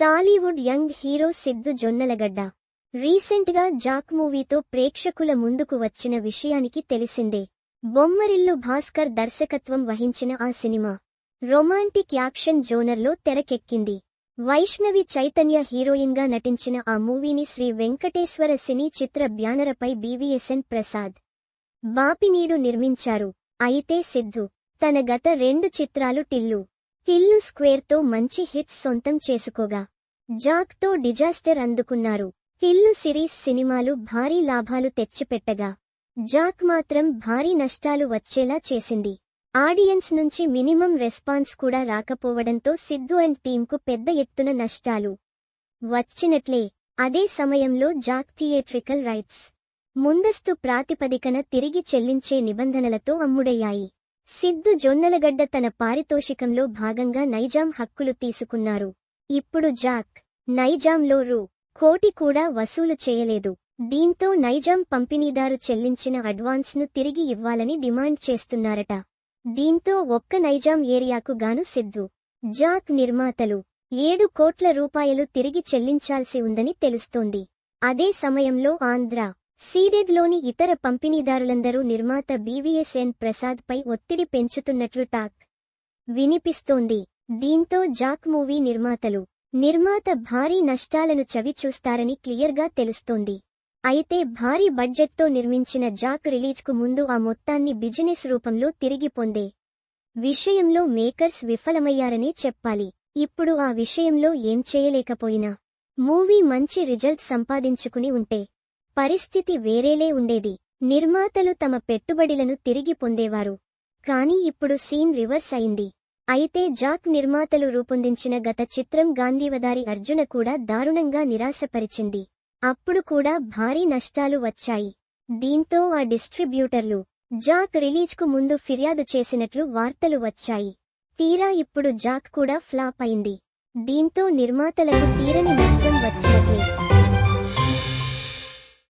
Tollywood young hero Siddhu Jonnalagadda. రీసెంట్గా Jack మూవీతో ప్రేక్షకుల ముందుకు వచ్చిన విషయానికి తెలిసిందే. బొమ్మరిల్లు భాస్కర్ దర్శకత్వం వహించిన ఆ సినిమా. రొమాంటిక్ యాక్షన్ జోనర్లో తెరకెక్కింది. వైష్ణవి చైతన్య హీరోయిన్గా నటించిన ఆ మూవీని శ్రీ వెంకటేశ్వర సినీ చిత్ర బ్యానరపై బీవీఎస్ఎన్ ప్రసాద్. బాపినీడు నిర్మించారు. అయితే సిద్ధు తన గత రెండు చిత్రాలు టిల్లు. కిల్లు స్క్వేర్తో మంచి హిట్స్ సొంతం చేసుకోగా. జాక్తో డిజాస్టర్ అందుకున్నారు. కిల్లు సిరీస్ సినిమాలు భారీ లాభాలు తెచ్చిపెట్టగా. జాక్ మాత్రం భారీ నష్టాలు వచ్చేలా చేసింది. ఆడియన్స్ నుంచి మినిమం రెస్పాన్స్ కూడా రాకపోవడంతో సిద్ధు అండ్ టీంకు పెద్ద ఎత్తున నష్టాలు వచ్చినట్లే. అదే సమయంలో జాక్ థియేట్రికల్ రైట్స్ ముందస్తు ప్రాతిపదికన తిరిగి చెల్లించే నిబంధనలతో అమ్ముడయ్యాయి. సిద్ధు జొన్నలగడ్డ తన పారితోషికంలో భాగంగా నైజాం హక్కులు తీసుకున్నారు. ఇప్పుడు జాక్ నైజాంలో రూ. కోటి కూడా వసూలు చేయలేదు. దీంతో నైజాం పంపిణీదారు చెల్లించిన అడ్వాన్స్ను తిరిగి ఇవ్వాలని డిమాండ్ చేస్తున్నారట. దీంతో ఒక్క నైజాం ఏరియాకు గాను సిద్ధు జాక్ నిర్మాతలు ఏడు కోట్ల రూపాయలు తిరిగి చెల్లించాల్సి ఉందని తెలుస్తోంది. అదే సమయంలో ఆంధ్ర సీడెడ్లోని ఇతర పంపిణీదారులందరూ నిర్మాత బీవీఎస్ఎన్ ప్రసాద్పై ఒత్తిడి పెంచుతున్నట్లు టాక్ వినిపిస్తోంది. దీంతో జాక్ మూవీ నిర్మాతలు నిర్మాత భారీ నష్టాలను చవిచూస్తారని క్లియర్గా తెలుస్తోంది. అయితే భారీ బడ్జెట్తో నిర్మించిన జాక్ రిలీజ్కు ముందు ఆ మొత్తాన్ని బిజినెస్ రూపంలో తిరిగి పొందే విషయంలో మేకర్స్ విఫలమయ్యారనే చెప్పాలి. ఇప్పుడు ఆ విషయంలో ఏం చేయలేకపోయినా మూవీ మంచి రిజల్ట్ సంపాదించుకుని ఉంటే పరిస్థితి వేరేలే ఉండేది. నిర్మాతలు తమ పెట్టుబడులను తిరిగి పొందేవారు. కానీ ఇప్పుడు సీన్ రివర్స్ అయింది. అయితే జాక్ నిర్మాతలు రూపొందించిన గత చిత్రం గాంధీవదారి అర్జున కూడా దారుణంగా నిరాశపరిచింది. అప్పుడు కూడా భారీ నష్టాలు వచ్చాయి. దీంతో ఆ డిస్ట్రిబ్యూటర్లు జాక్ రిలీజ్కు ముందు ఫిర్యాదు చేసినట్లు వార్తలు వచ్చాయి. తీరా ఇప్పుడు జాక్ కూడా ఫ్లాప్ అయింది. దీంతో నిర్మాతలకు తీరని నష్టం వచ్చినట్లే.